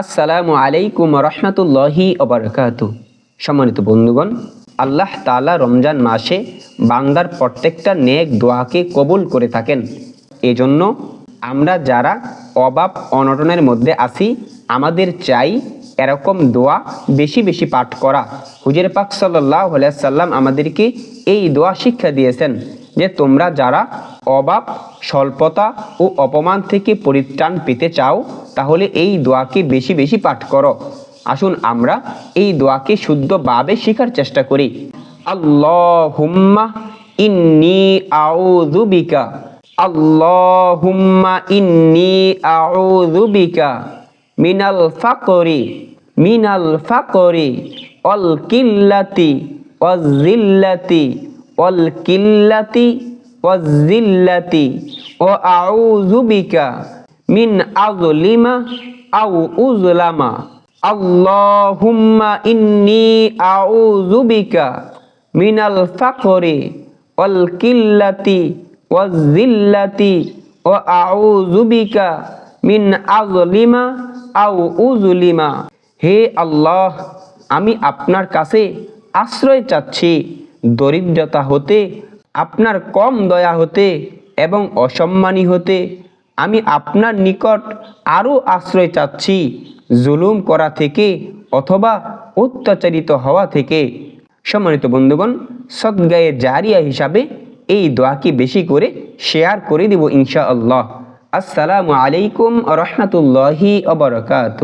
আসসালামু আলাইকুম রহমতুল্লাহি অবরকাত সম্মানিত বন্ধুগণ, আল্লাহ তাআলা রমজান মাসে বান্দার প্রত্যেকটা নেক দোয়াকে কবুল করে থাকেন। এজন্য আমরা যারা অভাব অনটনের মধ্যে আছি, আমাদের চাই এরকম দোয়া বেশি বেশি পাঠ করা। হুজুর পাক সাল্লাহ সাল্লাম আমাদেরকে এই দোয়া শিক্ষা দিয়েছেন যে তোমরা যারা অভাব স্বল্পতা ও অপমান থেকে পরিত্রাণ পেতে চাও, তাহলে এই দোয়াকে বেশি বেশি পাঠ করো। আসুন আমরা এই দোয়াকে শুদ্ধভাবে শেখার চেষ্টা করি। আল্লাহুম্মা ইন্নি আউযু বিকা। আল্লাহুম্মা ইন্নি আউযু বিকা। মিনাল ফাকরি মিনাল ফাকরি অল কিল্লাতি ওয়াজিল্লাতি অল কিল্লাতি। ওয়াজিল্লাতি ও আউযু বিকা মিন আযলিমা আও উযলামা। আল্লাহুম্মা ইন্নি আউযু বিকা মিনাল ফাকরি ওয়াল কিল্লাতি ওয়াজিল্লাতি ও আউযু বিকা মিন আযলিমা আও উযলিমা। হে আল্লাহ, আমি আপনার কাছে আশ্রয় চাচ্ছি দরিদ্রতা হতে আপনার কম দয়া হতে এবং অসম্মানী হতে আমি আপনার নিকট আরও আশ্রয় চাচ্ছি, জুলুম করা থেকে অথবা অত্যাচারিত হওয়া থেকে। সম্মানিত বন্ধুগণ, সদ্গায়ে জারিয়া হিসাবে এই দোয়াকে বেশি করে শেয়ার করে দিব ইনশাআল্লাহ। আসসালামু আলাইকুম রহমতুল্লাহি অবরকাত